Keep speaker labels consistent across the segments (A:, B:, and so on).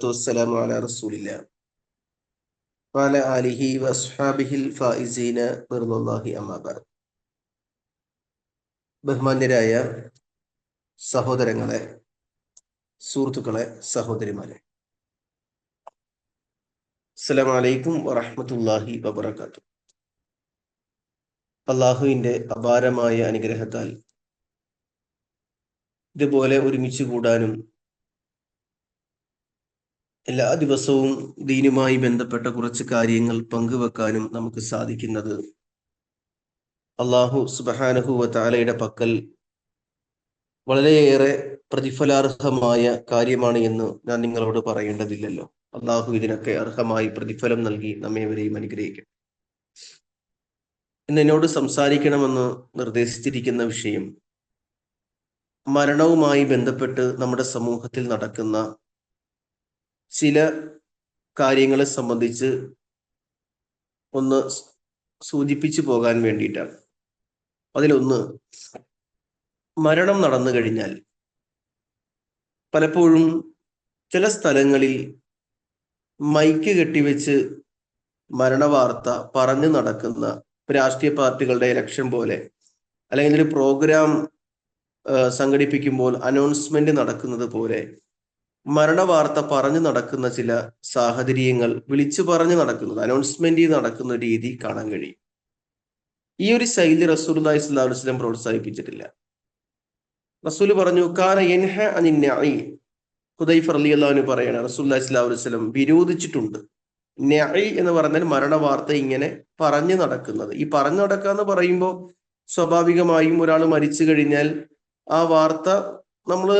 A: വസ്സലാമു ആലിഹി ബഹുമാന്യരായ സഹോദരങ്ങളെ സുഹൃത്തുക്കളെ സഹോദരിമാരെ. അസലാമലൈക്കും അലൈക്കും വറഹ്മത്തുള്ളാഹി വബറകാതുഹു. അള്ളാഹുവിന്റെ അപാരമായ അനുഗ്രഹത്താൽ ഇതുപോലെ ഒരുമിച്ച് കൂടാനും എല്ലാ ദിവസവും ദീനുമായി ബന്ധപ്പെട്ട കുറച്ച് കാര്യങ്ങൾ പങ്കുവെക്കാനും നമുക്ക് സാധിക്കുന്നത് അള്ളാഹു സുബഹാനഹുവ താലയുടെ പക്കൽ വളരെയേറെ പ്രതിഫലാർഹമായ കാര്യമാണ് എന്ന് ഞാൻ നിങ്ങളോട് പറയേണ്ടതില്ലല്ലോ. അള്ളാഹു ഇതിനൊക്കെ അർഹമായി പ്രതിഫലം നൽകി നമ്മേവരെയും അനുഗ്രഹിക്കും ഇന്ന് എന്നോട് സംസാരിക്കണമെന്ന് നിർദ്ദേശിച്ചിരിക്കുന്ന വിഷയം മരണവുമായി ബന്ധപ്പെട്ട് നമ്മുടെ സമൂഹത്തിൽ നടക്കുന്ന ചില കാര്യങ്ങളെ സംബന്ധിച്ച് ഒന്ന് സൂചിപ്പിച്ചു പോകാൻ വേണ്ടിയിട്ടാണ്. അതിലൊന്ന് മരണം നടന്നു കഴിഞ്ഞാൽ പലപ്പോഴും ചില സ്ഥലങ്ങളിൽ മൈക്ക് കെട്ടിവെച്ച് മരണവാർത്ത പറഞ്ഞു നടക്കുന്ന രാഷ്ട്രീയ പാർട്ടികളുടെ ഇലക്ഷൻ പോലെ അല്ലെങ്കിൽ ഒരു പ്രോഗ്രാം സംഘടിപ്പിക്കുമ്പോൾ അനൗൺസ്മെന്റ് നടക്കുന്നത് പോലെ മരണവാർത്ത പറഞ്ഞു നടക്കുന്ന ചില സാഹചര്യങ്ങൾ വിളിച്ചു പറഞ്ഞു നടക്കുന്നത് അനൗൺസ്മെന്റ് നടക്കുന്ന രീതി കാണാൻ കഴിയും. ഈ ഒരു ശൈലി റസൂൽ ഇസ്ലാം പ്രോത്സാഹിപ്പിച്ചിട്ടില്ല. റസൂൽ പറഞ്ഞു കാന അലി അള്ളാഹുന് പറയാണ് റസൂൽ ഇസ്ലാം വസ്ലം വിരോധിച്ചിട്ടുണ്ട്. ന്യായി എന്ന് പറഞ്ഞാൽ മരണവാർത്ത ഇങ്ങനെ പറഞ്ഞു നടക്കുന്നത്. ഈ പറഞ്ഞു നടക്കുക എന്ന് പറയുമ്പോൾ സ്വാഭാവികമായും ഒരാൾ മരിച്ചു കഴിഞ്ഞാൽ ആ വാർത്ത നമ്മൾ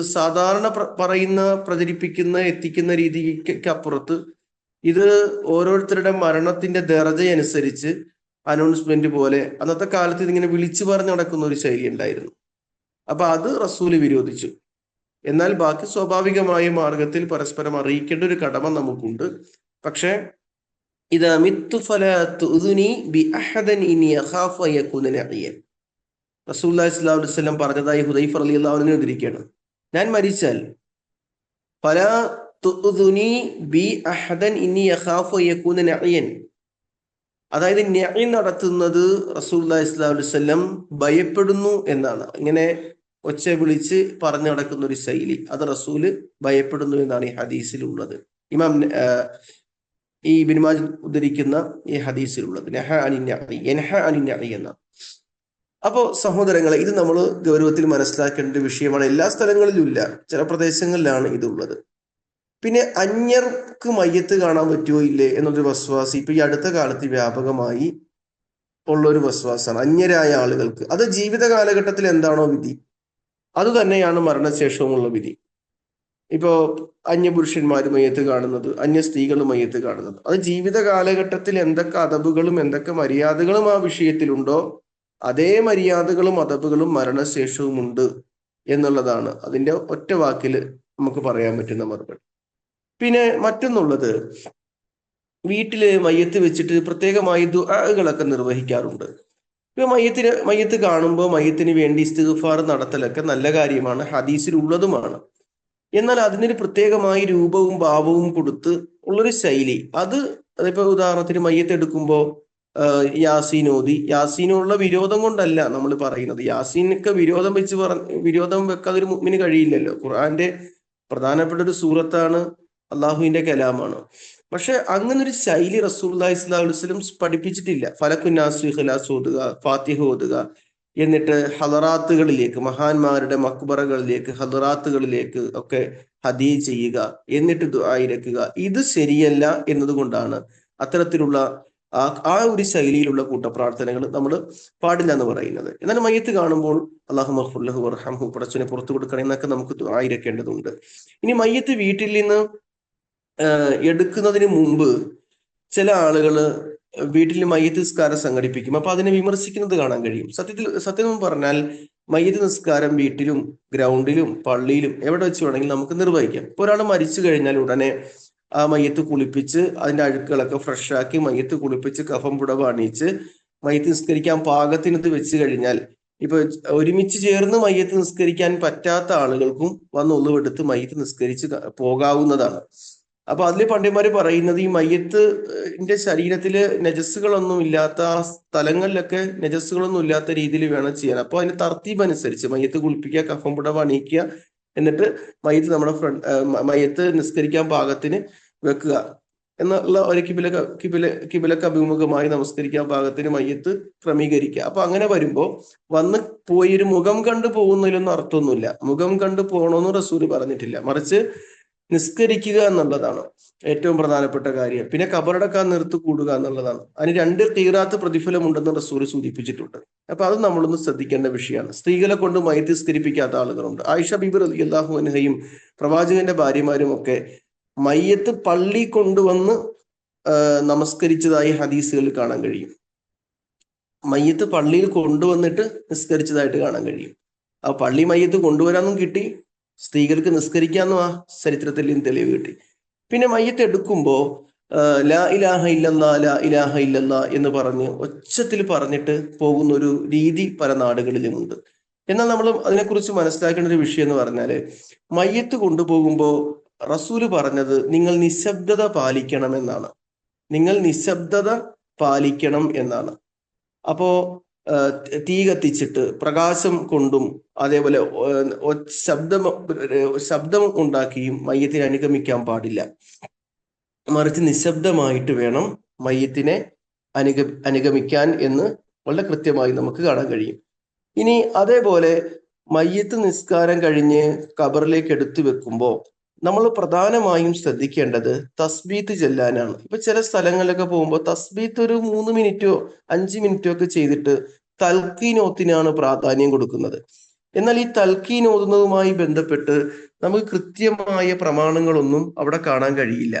A: സാധാരണ പറയുന്ന പ്രചരിപ്പിക്കുന്ന എത്തിക്കുന്ന രീതിക്ക് അപ്പുറത്ത് ഇത് ഓരോരുത്തരുടെ മരണത്തിന്റെ ദർജയനുസരിച്ച് അനൗൺസ്മെന്റ് പോലെ അന്നത്തെ കാലത്ത് ഇതിങ്ങനെ വിളിച്ചു പറഞ്ഞു നടക്കുന്ന ഒരു ശൈലി ഉണ്ടായിരുന്നു. അപ്പൊ അത് റസൂൽ വിരോധിച്ചു. എന്നാൽ ബാക്കി സ്വാഭാവികമായ മാർഗത്തിൽ പരസ്പരം അറിയിക്കേണ്ട ഒരു കടമ നമുക്കുണ്ട്. പക്ഷെ ഇത് റസൂല്ലാ ഇസ്ലാം പറഞ്ഞതായി ഹുദൈഫ് അലി അള്ളാഹുവിനെ ഉദ്ധരിക്കുകയാണ് ഞാൻ മരിച്ചാൽ പല അതായത് ന്യായ നടത്തുന്നത് റസൂല്ലാ ഇസ്ലാം ഭയപ്പെടുന്നു എന്നാണ്. ഇങ്ങനെ ഒച്ച വിളിച്ച് പറഞ്ഞു നടക്കുന്ന ഒരു ശൈലി. അത് റസൂൽ ഭയപ്പെടുന്നു എന്നാണ് ഈ ഹദീസിലുള്ളത്. ഇമാം ഈ ബിനുമാജ് ഉദ്ധരിക്കുന്ന ഈ ഹദീസിലുള്ളത്. നെഹ അനി എൻഹ അനി എന്ന അപ്പോ സഹോദരങ്ങളെ ഇത് നമ്മൾ ഗൗരവത്തിൽ മനസ്സിലാക്കേണ്ട വിഷയമാണ്. എല്ലാ സ്ഥലങ്ങളിലും ഇല്ല. ചില പ്രദേശങ്ങളിലാണ് ഇതുള്ളത്. പിന്നെ അന്യർക്ക് മയ്യത്ത് കാണാൻ പറ്റുമോ ഇല്ലേ എന്നൊരു വസ്വാസി ഇപ്പൊ ഈ അടുത്ത കാലത്ത് വ്യാപകമായി ഉള്ള ഒരു വസ്വാസാണ്. അന്യരായ ആളുകൾക്ക്. അത് ജീവിത കാലഘട്ടത്തിൽ എന്താണോ വിധി. അത് തന്നെയാണ് മരണശേഷവുമുള്ള വിധി. ഇപ്പോ അന്യപുരുഷന്മാർ മയ്യത്ത് കാണുന്നത് അന്യ സ്ത്രീകൾ മയ്യത്ത് കാണുന്നത്. അത് ജീവിത കാലഘട്ടത്തിൽ എന്തൊക്കെ അതബുകളും എന്തൊക്കെ മര്യാദകളും ആ വിഷയത്തിലുണ്ടോ? അതേ മര്യാദകളും അതബുകളും മരണശേഷവും ഉണ്ട് എന്നുള്ളതാണ് അതിന്റെ ഒറ്റ വാക്കിൽ നമുക്ക് പറയാൻ പറ്റുന്ന മറുപടി. പിന്നെ മറ്റൊന്നുള്ളത് വീട്ടിൽ മയ്യത്ത് വെച്ചിട്ട് പ്രത്യേകമായി ദുആകളൊക്കെ നിർവഹിക്കാറുണ്ട്. ഇപ്പൊ മയ്യത്തിന് മയ്യത്ത് കാണുമ്പോൾ മയ്യത്തിന് വേണ്ടി ഇസ്തിഗ്ഫാർ നടത്തലൊക്കെ നല്ല കാര്യമാണ് ഹദീസിലുള്ളതുമാണ്. എന്നാൽ അതിനൊരു പ്രത്യേകമായി രൂപവും ഭാവവും കൊടുത്ത് ഉള്ളൊരു ശൈലി അത് അതിപ്പോ ഉദാഹരണത്തിന് മയ്യത്ത് എടുക്കുമ്പോൾ യാസീൻ ഓതി. യാസീനുള്ള വിരോധം കൊണ്ടല്ല നമ്മൾ പറയുന്നത്. യാസീനൊക്കെ വിരോധം വെച്ച് പറ വിരോധം വെക്കാതെ ഒരു മുമ്മിന് കഴിയില്ലല്ലോ. ഖുർആന്റെ പ്രധാനപ്പെട്ട ഒരു സൂറത്താണ് അള്ളാഹുവിന്റെ കലാമാണ്. പക്ഷെ അങ്ങനെ ഒരു ശൈലി റസൂൽ ഇസ്ലാം പഠിപ്പിച്ചിട്ടില്ല. ഫലക്കുന്നാസ് ഓതുക ഫാത്തിഹ ഓതുക. എന്നിട്ട് ഹലറാത്തുകളിലേക്ക് മഹാന്മാരുടെ മക്ബറകളിലേക്ക് ഹദറാത്തുകളിലേക്ക് ഒക്കെ ഹദീ ചെയ്യുക. എന്നിട്ട് ദുആയിരക്കുക ഇത് ശരിയല്ല എന്നതുകൊണ്ടാണ് അത്തരത്തിലുള്ള ആ ആ ഒരു ശൈലിയിലുള്ള കൂട്ടപ്രാർത്ഥനകൾ നമ്മൾ പാടില്ല എന്ന് പറയുന്നത്. എന്നാൽ മയ്യത്ത് കാണുമ്പോൾ അള്ളാഹു മഹുല്ലഹു വർഹംഹു പടച്ചനെ പുറത്തു കൊടുക്കണം എന്നൊക്കെ നമുക്ക് ആയിരക്കേണ്ടതുണ്ട് ഇനി മയ്യത്ത് വീട്ടിൽ നിന്ന് എടുക്കുന്നതിന് മുമ്പ് ചില ആളുകൾ വീട്ടിൽ മയ്യത്ത് നിസ്കാരം സംഘടിപ്പിക്കും. അപ്പൊ അതിനെ വിമർശിക്കുന്നത് കാണാൻ കഴിയും. സത്യത്തിൽ സത്യം പറഞ്ഞാൽ മയ്യത്ത് നിസ്കാരം വീട്ടിലും ഗ്രൗണ്ടിലും പള്ളിയിലും എവിടെ വെച്ച് വേണമെങ്കിലും നമുക്ക് നിർവഹിക്കാം. ഇപ്പൊ ഒരാൾ മരിച്ചു കഴിഞ്ഞാൽ ഉടനെ ആ മയ്യത്ത് കുളിപ്പിച്ച് അതിന്റെ അഴുക്കുകളൊക്കെ ഫ്രഷാക്കി മയ്യത്ത് കുളിപ്പിച്ച് കഫം പുടവ് അണിയിച്ച് മയ്യത്ത് നിസ്കരിക്കാൻ പാകത്തിനത് വെച്ച് കഴിഞ്ഞാൽ ഇപ്പൊ ഒരുമിച്ച് ചേർന്ന് മയ്യത്ത് നിസ്കരിക്കാൻ പറ്റാത്ത ആളുകൾക്കും വന്ന് ഒന്നുവെടുത്ത് മയ്യത്ത് നിസ്കരിച്ച് പോകാവുന്നതാണ്. അപ്പൊ അതിൽ പണ്ഡിതന്മാർ പറയുന്നത് ഈ മയ്യത്തിന്റെ ശരീരത്തിൽ നജസ്സുകളൊന്നും ഇല്ലാത്ത ആ സ്ഥലങ്ങളിലൊക്കെ നജസ്സുകളൊന്നും ഇല്ലാത്ത രീതിയിൽ വേണം ചെയ്യാൻ. അപ്പൊ അതിന് തർത്തീബ് അനുസരിച്ച് മയ്യത്ത് കുളിപ്പിക്കുക കഫം പുടവ് അണിയിക്കുക എന്നിട്ട് മയ്യത്ത് നമ്മുടെ ഫ്രണ്ട് മയ്യത്ത് നിസ്കരിക്കാൻ പാകത്തിന് വെക്കുക. എന്നുള്ള ഒരു കിബില കിബില കിബിലക്ക് അഭിമുഖമായി നമസ്കരിക്കാൻ പാകത്തിന് മയ്യത്ത് ക്രമീകരിക്കുക. അപ്പൊ അങ്ങനെ വരുമ്പോൾ വന്ന് പോയി ഒരു മുഖം കണ്ടു പോകുന്നതിലൊന്നും അർത്ഥമൊന്നുമില്ല. മുഖം കണ്ടു പോകണമെന്ന് റസൂൽ പറഞ്ഞിട്ടില്ല. മറിച്ച് നിസ്കരിക്കുക എന്നുള്ളതാണ് ഏറ്റവും പ്രധാനപ്പെട്ട കാര്യം. പിന്നെ കബറടക്കാൻ നിർത്തി കൂടുക എന്നുള്ളതാണ്. അതിന് രണ്ട് തീരാത്ത പ്രതിഫലമുണ്ടെന്ന് റസൂൽ സൂചിപ്പിച്ചിട്ടുണ്ട്. അപ്പൊ അത് നമ്മളൊന്ന് ശ്രദ്ധിക്കേണ്ട വിഷയമാണ്. സ്ത്രീകളെ കൊണ്ട് മയത്ത് നിസ്കരിപ്പിക്കാത്ത ആളുകളുണ്ട്. ആയിഷ ബിബി റലി അള്ളാഹു അനഹയും പ്രവാചകന്റെ ഭാര്യമാരും ഒക്കെ മയ്യത്ത് പള്ളി കൊണ്ടുവന്ന് നമസ്കരിച്ചതായി ഹദീസുകളിൽ കാണാൻ കഴിയും. മയ്യത്ത് പള്ളിയിൽ കൊണ്ടുവന്നിട്ട് നിസ്കരിച്ചതായിട്ട് കാണാൻ കഴിയും. ആ പള്ളി മയ്യത്ത് കൊണ്ടുവരാനും കിട്ടി. സ്ത്രീകൾക്ക് നിസ്കരിക്കാന്നും ആ ചരിത്രത്തിൽ നിന്ന് തെളിവ് കിട്ടി. പിന്നെ മയ്യത്ത് എടുക്കുമ്പോ ലാ ഇലാഹ ഇല്ലെന്ന ലാ ഇലാഹ ഇല്ലെന്ന എന്ന് പറഞ്ഞ് ഒച്ചത്തിൽ പറഞ്ഞിട്ട് പോകുന്ന ഒരു രീതി പല നാടുകളിലുമുണ്ട്. എന്നാൽ നമ്മൾ അതിനെക്കുറിച്ച് മനസ്സിലാക്കേണ്ട ഒരു വിഷയം എന്ന് പറഞ്ഞാൽ മയ്യത്ത് കൊണ്ടുപോകുമ്പോൾ റസൂൽ പറഞ്ഞത് നിങ്ങൾ നിശബ്ദത പാലിക്കണം എന്നാണ് നിങ്ങൾ നിശബ്ദത പാലിക്കണം എന്നാണ്. അപ്പോ തീ കത്തിച്ചിട്ട് പ്രകാശം കൊണ്ടും അതേപോലെ ശബ്ദം ശബ്ദം ഉണ്ടാക്കിയും മയ്യത്തിനെ അനുഗമിക്കാൻ പാടില്ല. മറിച്ച് നിശബ്ദമായിട്ട് വേണം മയ്യത്തിനെ അനുഗ അനുഗമിക്കാൻ എന്ന് വളരെ കൃത്യമായി നമുക്ക് കാണാൻ കഴിയും. ഇനി അതേപോലെ മയ്യത്ത് നിസ്കാരം കഴിഞ്ഞ് കബറിലേക്ക് എടുത്തു വെക്കുമ്പോൾ നമ്മൾ പ്രധാനമായും ശ്രദ്ധിക്കേണ്ടത് തസ്ബീത്ത് ചെല്ലാനാണ് ഇപ്പൊ ചില സ്ഥലങ്ങളിലൊക്കെ പോകുമ്പോൾ തസ്ബീത്ത് ഒരു മൂന്ന് മിനിറ്റോ അഞ്ച് മിനിറ്റോ ഒക്കെ ചെയ്തിട്ട് തൽക്കീനോത്തിനാണ് പ്രാധാന്യം കൊടുക്കുന്നത്. എന്നാൽ ഈ തൽക്കീൻ ഓതുന്നതുമായി ബന്ധപ്പെട്ട് നമുക്ക് കൃത്യമായ പ്രമാണങ്ങളൊന്നും അവിടെ കാണാൻ കഴിയില്ല.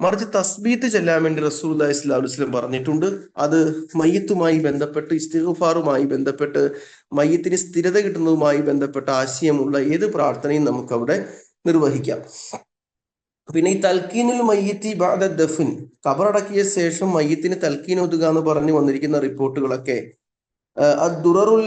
A: മറിച്ച് തസ്ബീത്ത് ചെല്ലാൻ വേണ്ടി റസൂൽ അലൈഹി വസ്ലം പറഞ്ഞിട്ടുണ്ട്. അത് മയ്യത്തുമായി ബന്ധപ്പെട്ട് ഇസ്തിഗ്ഫാറുമായി ബന്ധപ്പെട്ട് മയ്യത്തിന് സ്ഥിരത കിട്ടുന്നതുമായി ബന്ധപ്പെട്ട ആശയമുള്ള ഏത് പ്രാർത്ഥനയും നമുക്ക് അവിടെ നിർവഹിക്കാം. പിന്നെ ഈ തൽക്കീനുൽ മയ്യത്തി ബാദ ദഫിൻ കബറടക്കിയ ശേഷം മയ്യത്തിന് തൽക്കീൻ ഒതുക എന്ന് പറഞ്ഞു വന്നിരിക്കുന്ന റിപ്പോർട്ടുകളൊക്കെ ദുററുൽ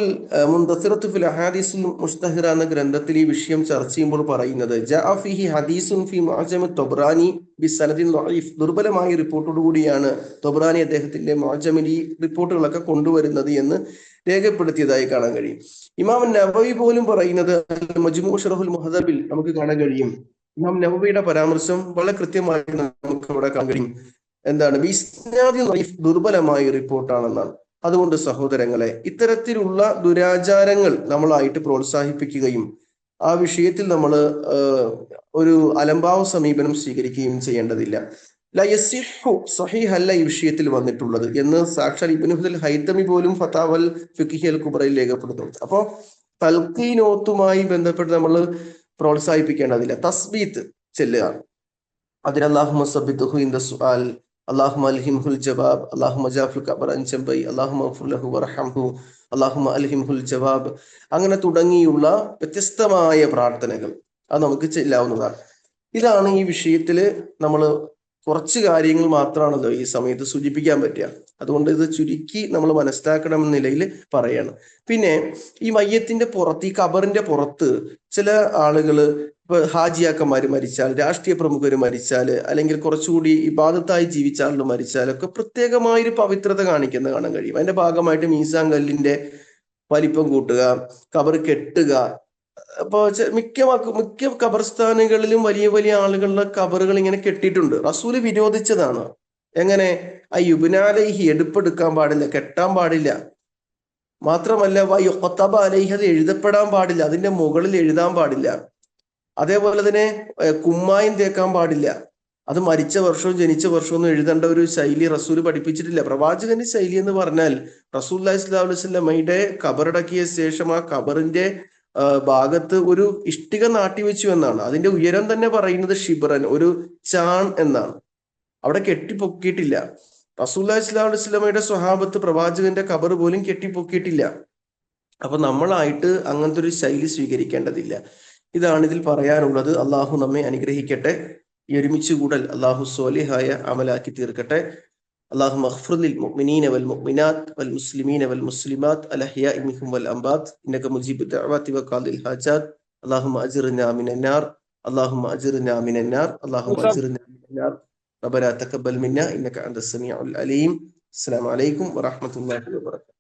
A: മുന്തസിറത്തു ഫിൽ അഹാദീസുൽ മുസ്തഹിറ എന്ന ഗ്രന്ഥത്തിൽ ഈ വിഷയം ചർച്ച ചെയ്യുമ്പോൾ പറയുന്നത് ജഅഫിഹി ഹദീസുൻ ഫി മുഅജമ തൊബ്രാനി ബി സനദിൻ ലഈഫ് ദുർബലമായ റിപ്പോർട്ടോടു കൂടിയാണ് തൊബ്രാനി അദ്ദേഹത്തിന്റെ മുഅജമിൽ ഈ റിപ്പോർട്ടുകളൊക്കെ കൊണ്ടുവരുന്നത് എന്ന് രേഖപ്പെടുത്തിയതായി കാണാൻ കഴിയും. ഇമാം നബവി പോലും പറയുന്നത് മജ്മൂ ഷറഹുൽ മുഹദബിൽ നമുക്ക് കാണാൻ കഴിയും. ഇമാം നബവിയുടെ പരാമർശം വളരെ കൃത്യമായി നമുക്ക് ഇവിടെ കാണാൻ കഴിയും. എന്താണ്? ബിസ്നാദി ലൈഫ് ദുർബലമായ റിപ്പോർട്ടാണെന്നാണ്. അതുകൊണ്ട് സഹോദരങ്ങളെ ഇത്തരത്തിലുള്ള ദുരാചാരങ്ങൾ നമ്മളായിട്ട് പ്രോത്സാഹിപ്പിക്കുകയും ആ വിഷയത്തിൽ നമ്മൾ ഒരു അലംഭാവ സമീപനം സ്വീകരിക്കുകയും ചെയ്യേണ്ടതില്ല. ലയസിഹു സഹിഹല്ല ഈ വിഷയത്തിൽ വന്നിട്ടുള്ളത് എന്ന് സാക്ഷാൽ ഇബ്നുഹുൽ ഹൈത്തമി പോലും ഫതാവൽ ഫിഖിഹൽ കുബറയിൽ രേഖപ്പെടുത്തും. അപ്പോ തൽക്കീനോത്തുമായി ബന്ധപ്പെട്ട് നമ്മൾ പ്രോത്സാഹിപ്പിക്കേണ്ടതില്ല. തസ്ബീത്ത് ചെല്ലുക. അതിന് അള്ളാഹു ഇൻ ദ സുആൽ اللهم ألهمه الجواب اللهم جاف القبر عن جنبي اللهم اغفر له وارحمه اللهم ألهمه الجواب അങ്ങനെ തുടങ്ങിയുള്ള വ്യത്യസ്തമായ പ്രാർത്ഥനകൾ അത് നമുക്ക് ചെല്ലാവുന്നതാണ് ഇതാണ് ഈ വിഷയത്തില് നമ്മൾ കുറച്ച് കാര്യങ്ങൾ മാത്രമാണല്ലോ ഈ സമയത്ത് സൂചിപ്പിക്കാൻ പറ്റുക. അതുകൊണ്ട് ഇത് ചുരുക്കി നമ്മൾ മനസ്സിലാക്കണം എന്ന നിലയിൽ പറയാണ്. പിന്നെ ഈ മയ്യത്തിന്റെ പുറത്ത് ഈ കബറിന്റെ പുറത്ത് ചില ആളുകൾ ഇപ്പൊ ഹാജിയാക്കന്മാര് മരിച്ചാൽ രാഷ്ട്രീയ പ്രമുഖർ മരിച്ചാൽ അല്ലെങ്കിൽ കുറച്ചുകൂടി ഇബാദത്തായി ജീവിച്ച ആളുകൾ മരിച്ചാലൊക്കെ പ്രത്യേകമായൊരു പവിത്രത കാണിക്കുന്ന കാണാൻ കഴിയും. അതിന്റെ ഭാഗമായിട്ട് മീസാൻ കല്ലിന്റെ വലിപ്പം കൂട്ടുക കബർ കെട്ടുക അപ്പൊ മിക്ക മക്ക- ഖബർസ്ഥാനുകളിലും വലിയ വലിയ ആളുകളുടെ കബറുകൾ ഇങ്ങനെ കെട്ടിയിട്ടുണ്ട്. റസൂൽ വിരോധിച്ചതാണ്. എങ്ങനെ? ആ യുബിനാലൈഹി എടുപ്പെടുക്കാൻ പാടില്ല കെട്ടാൻ പാടില്ല. മാത്രമല്ല വൈത്തബ അലൈഹി അത് എഴുതപ്പെടാൻ പാടില്ല അതിന്റെ മുകളിൽ എഴുതാൻ പാടില്ല. അതേപോലെ തന്നെ കുമ്മായം തേക്കാൻ പാടില്ല. അത് മരിച്ച വർഷവും ജനിച്ച വർഷവും ഒന്നും എഴുതേണ്ട ഒരു ശൈലി റസൂൽ പഠിപ്പിച്ചിട്ടില്ല. പ്രവാചകന്റെ ശൈലി എന്ന് പറഞ്ഞാൽ റസൂല്ലാ അലൈഹി അലുസല്ലമ്മയുടെ കബറടക്കിയ ശേഷം ആ കബറിന്റെ ഭാഗത്ത് ഒരു ഇഷ്ടിക നാട്ടിവെച്ചു എന്നാണ്. അതിന്റെ ഉയരം തന്നെ പറയുന്നത് ഷിബറൻ ഒരു ചാൺ എന്നാണ്. അവിടെ കെട്ടിപ്പൊക്കിയിട്ടില്ല. റസൂല്ലാ ഇസ്ലാം ഇസ്ലാമയുടെ സ്വഹാബത്ത് പ്രവാചകന്റെ കബർ പോലും കെട്ടിപ്പൊക്കിയിട്ടില്ല. അപ്പൊ നമ്മളായിട്ട് അങ്ങനത്തെ ഒരു ശൈലി സ്വീകരിക്കേണ്ടതില്ല. ഇതാണ് ഇതിൽ പറയാനുള്ളത്. അള്ളാഹു നമ്മെ അനുഗ്രഹിക്കട്ടെ. ഈ ഒരുമിച്ച് കൂടൽ അള്ളാഹു സോലിഹായ അമലാക്കി തീർക്കട്ടെ. اللهم اغفر للمؤمنين والمؤمنات والمسلمين والمسلمات الأحياء منهم والأموات إنك مجيب الدعوات وقاضي الحاجات اللهم أجرنا من النار اللهم أجرنا من النار اللهم أجرنا من النار ربنا تقبل منا إنك أنت السميع العليم السلام عليكم ورحمة الله وبركاته